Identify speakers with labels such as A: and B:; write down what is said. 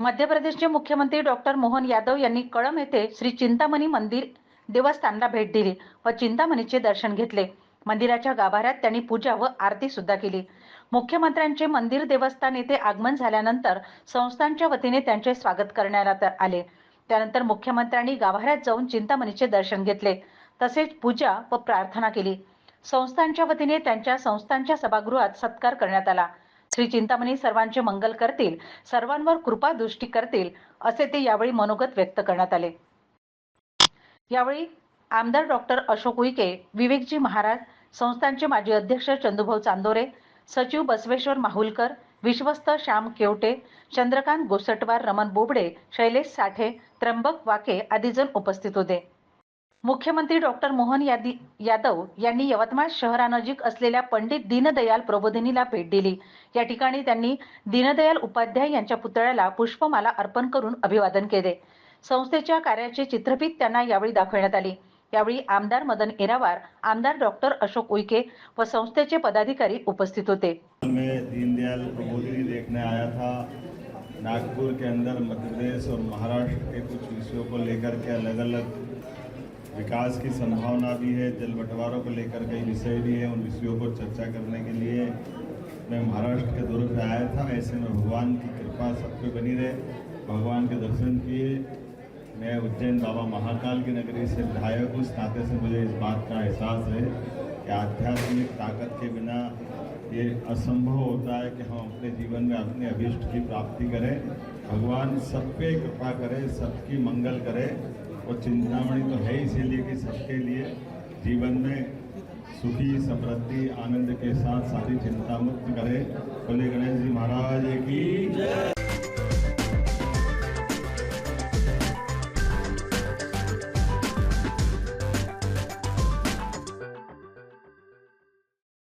A: मध्य प्रदेशचे मुख्यमंत्री डॉक्टर मोहन यादव यांनी कळम येथे श्री चिंतामणी मंदिर देवस्थानला भेट दिली व चिंतामणीचे दर्शन घेतले. मंदिराच्या गाभाऱ्यात त्यांनी पूजा व आरती सुद्धा केली. मुख्यमंत्र्यांचे मंदिर देवस्थान येथे आगमन झाल्यानंतर संस्थांच्या वतीने त्यांचे स्वागत करण्यात आले. त्यानंतर मुख्यमंत्र्यांनी गाभाऱ्यात जाऊन चिंतामणीचे दर्शन घेतले. तसेच पूजा व प्रार्थना केली. संस्थांच्या वतीने त्यांच्या संस्थांच्या सभागृहात सत्कार करण्यात आला. श्री चिंतामणी सर्वांचे मंगल करतील सर्वांवर कृपा दृष्टी करतील असे ते यावेळी मनोगत व्यक्त करण्यात आले. यावेळी आमदार डॉक्टर अशोक उईके विवेकजी महाराज संस्थांचे माजी अध्यक्ष चंदुभाऊ चांदोरे सचिव बसवेश्वर माहुलकर विश्वस्त श्याम केवटे चंद्रकांत गोसटवार रमण बोबडे शैलेश साठे त्र्यंबक वाके आदी जण उपस्थित होते. मुख्यमंत्री डॉक्टर मोहन यादी यादव यांनी यवतमाळ शहरानजीक असलेल्या पंडित दीनदयाल प्रबोधिनीला भेट दिली. या ठिकाणी त्यांनी दीनदयाल उपाध्याय यांच्या पुतळ्याला पुष्पमाला अर्पण करून अभिवादन केले. संस्थेच्या कार्याचे चित्रफित त्यांना यावेळी दाखवण्यात आली. यावेळी आमदार मदन येरावार आमदार डॉक्टर अशोक उईके व संस्थेचे पदाधिकारी उपस्थित होते.
B: दीनदयाल प्रबोधिनी देखने आया था. नागपुर के अंदर मध्य प्रदेश और महाराष्ट्र के कुछ विषयों को लेकर के अलग अलग विकास की संभावना भी है, जल बंटवारों को लेकर कई विषय भी है उन विषयों पर चर्चा करने के लिए। मैं महाराष्ट्र के दौरे पे आया था, ऐसे में भगवान की कृपा सब पे बनी रहे, भगवान के दर्शन किए। मैं उज्जैन बाबा महाकाल की नगरी से विधायक हूँ नाते से मुझे इस बात का एहसास है कि आध्यात्मिक ताकत के बिना ये असंभव होता है कि हम अपने जीवन में अपने अभिष्ट की प्राप्ति करें। भगवान सब पे कृपा करे सबकी मंगल करे। वो चिंतामणि तो है इसीलिए कि सबके लिए जीवन में सुखी समृद्धि आनंद के साथ सारी चिंता मुक्त करें। बोले गणेश जी महाराज की